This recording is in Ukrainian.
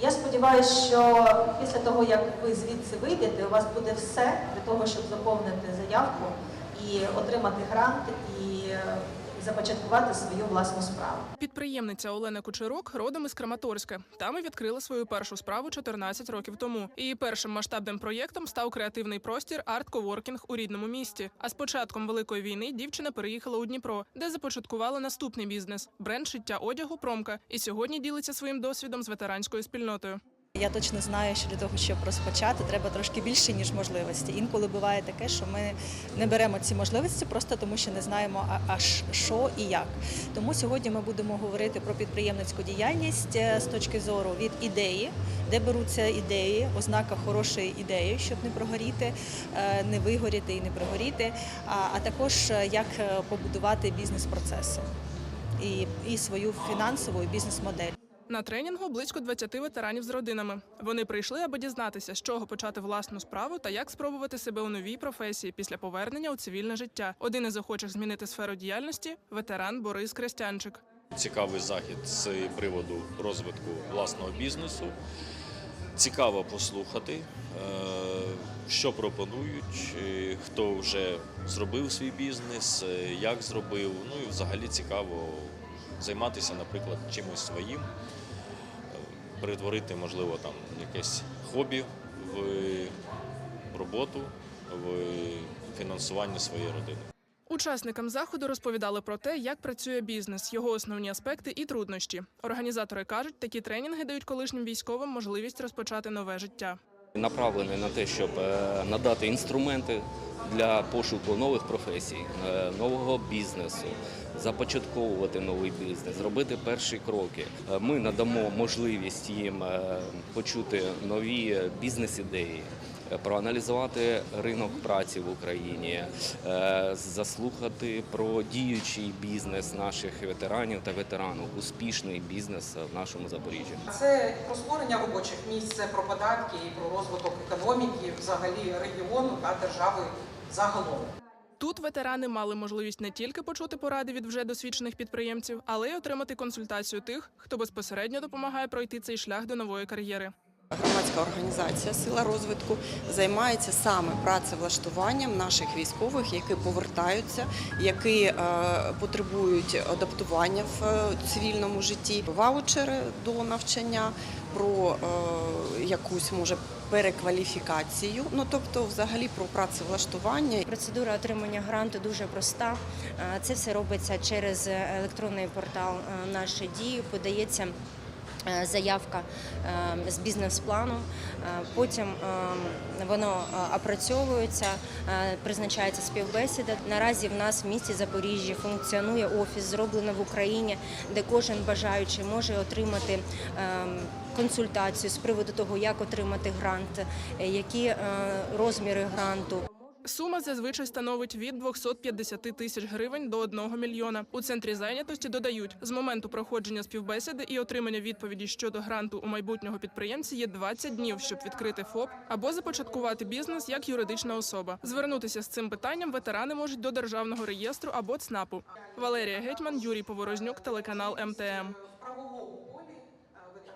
Я сподіваюся, що після того, як ви звідси вийдете, у вас буде все для того, щоб заповнити заявку і отримати грант і започаткувати свою власну справу. Підприємниця Олена Кучерук родом із Краматорська. Там і відкрила свою першу справу 14 років тому. Її першим масштабним проєктом став креативний простір Арт Коворкінг у рідному місті. А з початком великої війни дівчина переїхала у Дніпро, де започаткувала наступний бізнес бренд шиття одягу Промка. І сьогодні ділиться своїм досвідом з ветеранською спільнотою. Я точно знаю, що для того, щоб розпочати, треба трошки більше ніж можливості. Інколи буває таке, що ми не беремо ці можливості просто тому, що не знаємо аж що і як. Тому сьогодні ми будемо говорити про підприємницьку діяльність е, з точки зору від ідеї, де беруться ідеї, ознака хорошої ідеї, щоб не прогоріти, е, не вигоріти і не прогоріти, а, також е, як побудувати бізнес-процеси і, свою фінансову бізнес-модель. На тренінгу близько 20 ветеранів з родинами. Вони прийшли, аби дізнатися, з чого почати власну справу та як спробувати себе у новій професії після повернення у цивільне життя. Один із охочих змінити сферу діяльності ветеран Борис Крестянчик. Цікавий захід з приводу розвитку власного бізнесу. Цікаво послухати, е, що пропонують, е, хто вже зробив свій бізнес, е, як зробив. Ну і взагалі цікаво займатися, наприклад, чимось своїм, перетворити, можливо, там якесь хобі в роботу, в фінансування своєї родини. Учасникам заходу розповідали про те, як працює бізнес, його основні аспекти і труднощі. Організатори кажуть, такі тренінги дають колишнім військовим можливість розпочати нове життя. Направлений на те, щоб е, надати інструменти для пошуку нових професій, е, нового бізнесу, започатковувати новий бізнес, зробити перші кроки. Е, Ми надамо можливість їм почути нові бізнес-ідеї. Проаналізувати ринок праці в Україні, е, заслухати про діючий бізнес наших ветеранів та ветеранок, успішний бізнес в нашому Запоріжжі. Це про створення робочих місць, це про податки і про розвиток економіки, взагалі регіону та держави загалом. Тут ветерани мали можливість не тільки почути поради від вже досвідчених підприємців, але й отримати консультацію тих, хто безпосередньо допомагає пройти цей шлях до нової кар'єри. Громадська організація Сила розвитку займається саме працевлаштуванням наших військових, які повертаються, які е, потребують адаптування в е, цивільному житті, ваучери до навчання, про е, якусь може перекваліфікацію. Ну тобто, взагалі про працевлаштування. Процедура отримання гранту дуже проста. Це все робиться через електронний портал «Наші дії». Подається заявка е, з бізнес-планом. Е, Потім е, воно е, опрацьовується, е, призначається співбесіда. Наразі в нас в місті Запоріжжя функціонує офіс, зроблено в Україні, де кожен бажаючий може отримати е, консультацію з приводу того, як отримати грант, е, які е, розміри гранту. Сума зазвичай становить від 250 тисяч гривень до 1 мільйона. У центрі зайнятості додають, з моменту проходження співбесіди і отримання відповіді щодо гранту у майбутнього підприємця є 20 днів, щоб відкрити ФОП або започаткувати бізнес як юридична особа. Звернутися з цим питанням ветерани можуть до державного реєстру або ЦНАПу. Валерія Гетьман, Юрій Поворознюк, телеканал МТМ.